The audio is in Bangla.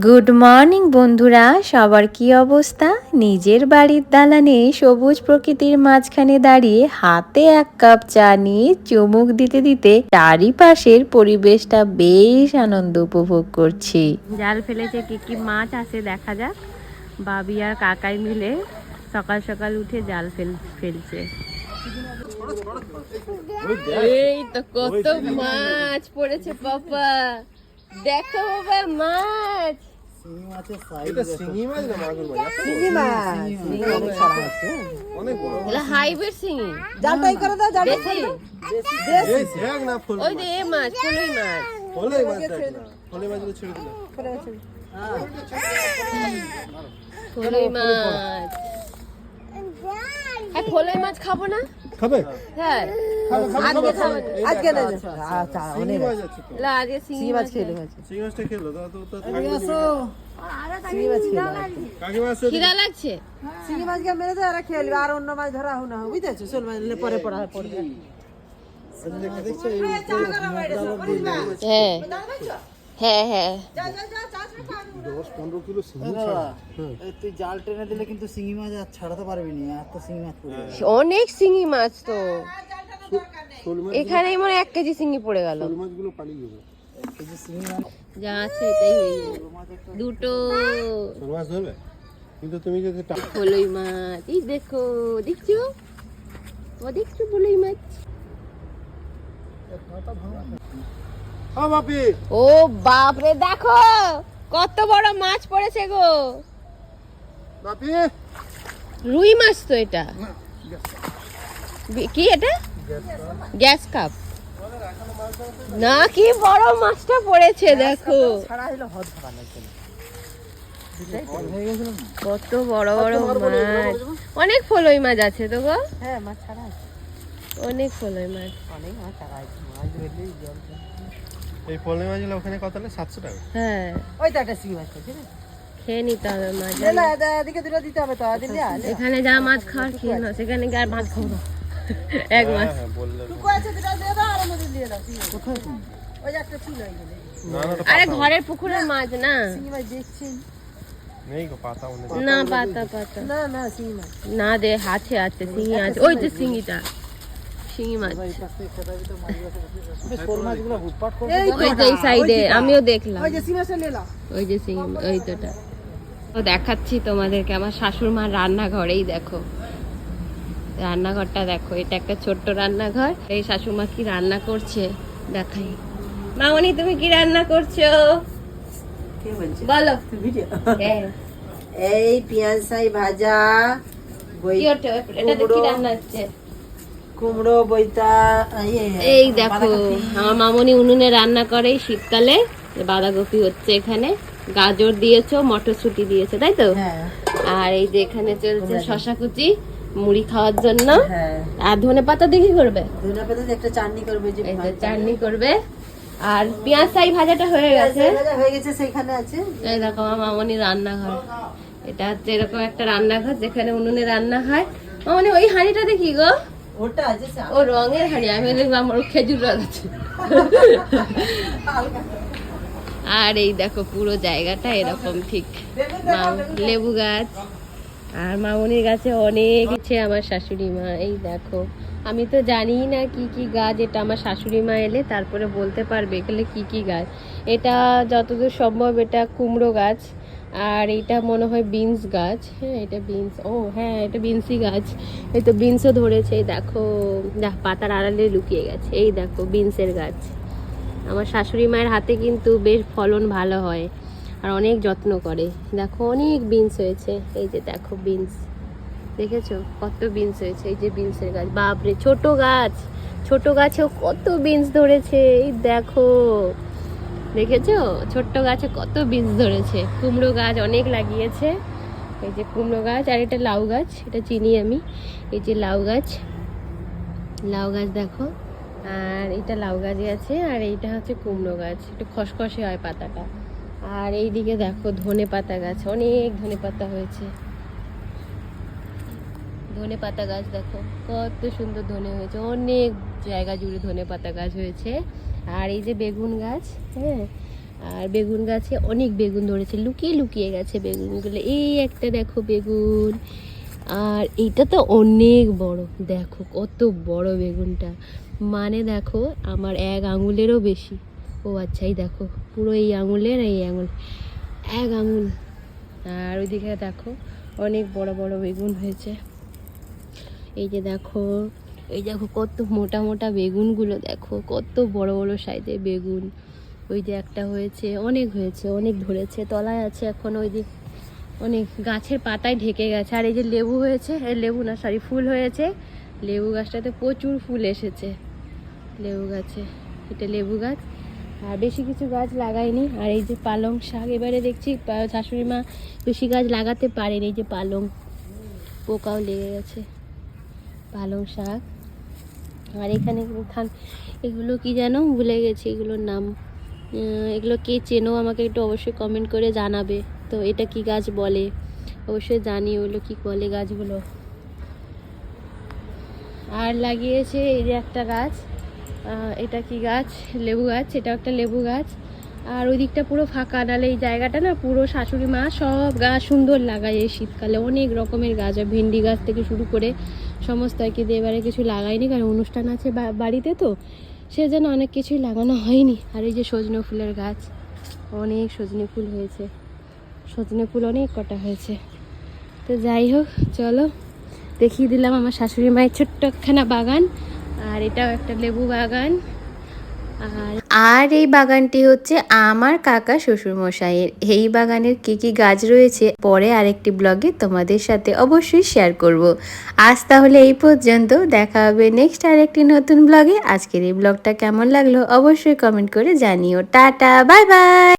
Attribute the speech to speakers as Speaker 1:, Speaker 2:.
Speaker 1: গুড মর্নিং বন্ধুরা। সবার কি অবস্থা? নিজের বাড়ির দালানে সবুজ প্রকৃতির মাঝখানে দাঁড়িয়ে হাতে এক কাপ চা নিয়ে চুমুক দিতে দিতে চারিপাশের পরিবেশটা বেশ আনন্দ উপভোগ করছি। জাল ফেলেছে কি কি মাছ আছে দেখা যাক। বাবি আর কাকাই মিলে সকাল সকাল উঠে জাল ফেল ফেলছে। এই তো কত মাছ পড়েছে পাপা। দেখো বাবা মাছ।
Speaker 2: মাছ মাছ?
Speaker 3: মাছ। চিংড়ি অনেক সারা আছে
Speaker 2: অনেক বড়।
Speaker 1: এগুলো হাইব্রিড শিঙি
Speaker 3: জালটাই করে দাও জালটাই
Speaker 1: দেশি।
Speaker 2: এই দেখ না ফুল
Speaker 1: ওই যে মাছ। ফুলই মাছ।
Speaker 2: ফলে মাছ দেখ না। ছেড়ে দিলে।
Speaker 1: ফুলই মাছ। হ্যাঁ মাছ খাব না?
Speaker 2: খাবে?
Speaker 1: হ্যাঁ। আজকে খাব।
Speaker 3: আজকে না। আচ্ছা অনেক
Speaker 2: মাছ আছে। তো।
Speaker 1: না, আজকে শিঙি
Speaker 3: মাছ
Speaker 1: মাছ
Speaker 3: খেলে মাছ
Speaker 2: শিঙি মাছটা খেলো তা তো তো
Speaker 3: চিংড়ি মাছ খেলে
Speaker 2: কাকি মাছ
Speaker 1: খিদা লাগছে?
Speaker 3: চিংড়ি মাছকে মেরে দেয় আর অন্য মাছ ধরা হো না বুঝতেছো শোল মাছ নিলে পরে পড়া পড়বে
Speaker 1: হ্যাঁ। হ্যাঁ হ্যাঁ।
Speaker 2: দশ পনেরো কিলো
Speaker 3: তুই জাল টেনে দিলে কিন্তু চিংড়ি মাছ আর ছাড়াতে পারবি না চিংড়ি মাছ পড়ে
Speaker 1: অনেক শিঙি মাছ তো। এখানেই মনে হয় এক কেজি শিঙি পড়ে গেল।
Speaker 2: মাছগুলো পালিয়ে যাবে।
Speaker 3: যে চিংড়ি মাছ?
Speaker 1: যা আছে এটাই হয়ে যাবে দুটো।
Speaker 2: মাছ ধরবে? কিন্তু তুমি যদি
Speaker 1: মাছ এই দেখো দেখছ? ও দেখছ ফলই মাছ?
Speaker 2: ও বাপি।
Speaker 1: রে দেখো কত বড় মাছ পড়েছে গো।
Speaker 2: বাপি।
Speaker 1: রুই মাছ তো এটা। কি এটা? Gas cup. না কি বড় মাছটা পড়েছে দেখো। কত বড় বড় মাছ। অনেক ফলই মাছ আছে তো গো।
Speaker 3: হ্যাঁ মাছ ছাড়া আছে।
Speaker 1: অনেক ফলই মাছ।
Speaker 3: অনেক মাছ
Speaker 2: এই ফলে মাছগুলো ওখানে কত সাতশো টাকা।
Speaker 1: হ্যাঁ।
Speaker 3: ওই তো একটা মাছ না
Speaker 1: খেয়ে নিতে হবে মাছ।
Speaker 3: না না এদিকে দুটো দিতে হবে তো
Speaker 1: এখানে যা মাছ খাওয়ার খেয়ে না সেখানে গিয়ে আর মাছ খাব না। এক মাছ। ঘরের পুকুরের মাছ না। না পাতা পাতা
Speaker 3: না না চিংড়ি মাছ।
Speaker 1: না দে হাতে আছে শিঙি আছে। ওই যে শিঙিটা। শিঙি মাছ
Speaker 3: শোল মাছগুলো হুটপাট করে
Speaker 1: ওই যে এই সাইডে আমিও দেখলাম।
Speaker 3: ওই যে
Speaker 1: শিঙি ওই তোটা তো দেখাচ্ছি তোমাদেরকে আমার শাশুড় মার রান্নাঘরেই দেখো। রান্নাঘরটা দেখো এটা একটা ছোট্ট রান্নাঘর। এই শাশুড় মা কি রান্না করছে? দেখাই। মামনি তুমি কি রান্না করছ? বলো। হ্যাঁ।
Speaker 3: এই পেঁয়াজ সাই ভাজা
Speaker 1: এটাতে কি রান্না হচ্ছে?
Speaker 3: কুমড়ো বইতা ইয়ে,
Speaker 1: এই দেখো আমার মামনি উনুনে রান্না করে শীতকালে। বাঁধাকপি হচ্ছে এখানে। গাজর দিয়েছ মটরশুঁটি দিয়েছ তাই তো?
Speaker 3: হ্যাঁ।
Speaker 1: আর এই যে এখানে চলছে শশা কুচি মুড়ি খাওয়ার জন্য।
Speaker 3: হ্যাঁ।
Speaker 1: আর ধনে পাতা দিয়ে কি করবে?
Speaker 3: ধনে পাতা দিয়ে একটা চাটনি করবে যে
Speaker 1: চাটনি করবে। আর পেঁয়াজ সাই ভাজাটা হয়ে গেছে।
Speaker 3: হয়ে গেছে সেইখানে আছে।
Speaker 1: এই দেখো আমার মামনি রান্নাঘর। এটা হচ্ছে এরকম একটা রান্নাঘর যেখানে উনুনে রান্না হয়। মামনি ওই হাঁড়িটা দেখি গো। ও রঙের হাঁড়ি, আমি দেখলাম আমার খেজুর আছে। আর এই দেখো পুরো জায়গাটা এরকম ঠিক। লেবু গাছ আর মামনির গাছে অনেক ইচ্ছে আমার শাশুড়ি মা, এই দেখো। আমি তো জানি না কি কি গাছ, এটা আমার শাশুড়ি মা এলে তারপরে বলতে পারবে এগুলো কি কি গাছ। এটা যতদূর সম্ভব এটা কুমড়ো গাছ। আর এটা মনে হয় বিনস গাছ। হ্যাঁ এটা বিনস। ও হ্যাঁ এটা বিনসি গাছ। এই তো বিনসও ধরেছে। দেখো দেখ পাতার আড়ালে লুকিয়ে গেছে। এই দেখো, বিনসের গাছ। আমার শাশুড়ি মায়ের হাতে কিন্তু বেশ ফলন ভালো হয় আর অনেক যত্ন করে। দেখো, অনেক বিনস হয়েছে। এই যে দেখো, বিনস। দেখেছ? কত বিনস হয়েছে। এই যে বিনসের গাছ। বাপরে, ছোট গাছ। ছোট গাছেও কত বিনস ধরেছে। এই দেখো। দেখেছ? ছোট্ট গাছে কত বীজ ধরেছে। কুমড়ো গাছ অনেক লাগিয়েছে। এই যে কুমড়ো গাছ আর এটা লাউ গাছ, এটা চিনি আমি। এই যে লাউ গাছ লাউ গাছ দেখো। আর এটা লাউ গাছই আছে, আর এইটা হচ্ছে কুমড়ো গাছ। একটু খসখসে হয় পাতাটা। আর এইদিকে দেখো ধনে পাতা গাছ, অনেক ধনে পাতা হয়েছে। ধনে পাতা গাছ দেখো, কত সুন্দর ধনে হয়েছে। অনেক জায়গা জুড়ে ধনে পাতা গাছ হয়েছে। আর এই যে বেগুন গাছ হ্যাঁ? আর বেগুন গাছে অনেক বেগুন ধরেছে, লুকিয়ে লুকিয়ে গেছে বেগুনগুলো। এই একটা দেখো বেগুন। আর এইটা তো অনেক বড়, দেখো কত বড় বেগুনটা। মানে দেখো, আমার এক আঙুলেরও বেশি। ও আচ্ছা এই দেখো, পুরো এই আঙুলের এই আঙুল। এক আঙুল। আর ওইদিকে দেখো, অনেক বড় বড় বেগুন হয়েছে। এই যে দেখো এই দেখো কত মোটা মোটা বেগুনগুলো, দেখো কত বড় বড় সাইজের বেগুন। ওই যে একটা হয়েছে, অনেক হয়েছে, অনেক ধরেছে, তলায় আছে এখন ওই দিক অনেক গাছের পাতায় ঢেকে গেছে। আর এই যে লেবু হয়েছে লেবু না সরি ফুল হয়েছে। লেবু গাছটাতে প্রচুর ফুল এসেছে, লেবু গাছে, এটা লেবু গাছ। আর বেশি কিছু গাছ লাগাইনি। আর এই যে পালং শাক, এবারে দেখছি শাশুড়ি মা বেশি গাছ লাগাতে পারেনি। এই যে পালং পোকাও লেগে গেছে, পালং শাক। আর এখানে খান এগুলো কি যেন? ভুলে গেছি এগুলোর নাম। এগুলো কে চেনো? আমাকে একটু অবশ্যই কমেন্ট করে জানাবে। তো এটা কি গাছ বলে? অবশ্যই জানি ওগুলো কি বলে গাছগুলো। আর লাগিয়েছে এই যে একটা গাছ। এটা কি গাছ? লেবু গাছ। এটা একটা লেবু গাছ। আর ওই দিকটা পুরো ফাঁকা নালে এই জায়গাটা না পুরো শাশুড়ি মা সব গাছ সুন্দর লাগায় এই শীতকালে। অনেক রকমের গাছ, আর ভেন্ডি গাছ থেকে শুরু করে সমস্ত আর কি এবারে কিছু লাগাইনি কারণ অনুষ্ঠান আছে বাড়িতে তো সে যেন অনেক কিছুই লাগানো হয়নি। আর এই যে সজনে ফুলের গাছ, অনেক সজনে ফুল হয়েছে। সজনে ফুল অনেক কটা হয়েছে। তো যাই হোক, চলো, দেখিয়ে দিলাম আমার শাশুড়ি মায়ের ছোট্ট একখানা বাগান, আর এটাও একটা লেবু বাগান। আর
Speaker 4: আর এই বাগানটি হচ্ছে আমার কাকা শ্বশুর মশাইয়ের এই বাগানের কি কি গাছ রয়েছে পরে আরেকটি ব্লগে তোমাদের সাথে অবশ্যই শেয়ার করব। আজ তাহলে এই পর্যন্ত, দেখা হবে নেক্সট আরেকটি নতুন ব্লগে। আজকের এই ব্লগটা কেমন লাগল অবশ্যই কমেন্ট করে জানিও। Tata bye bye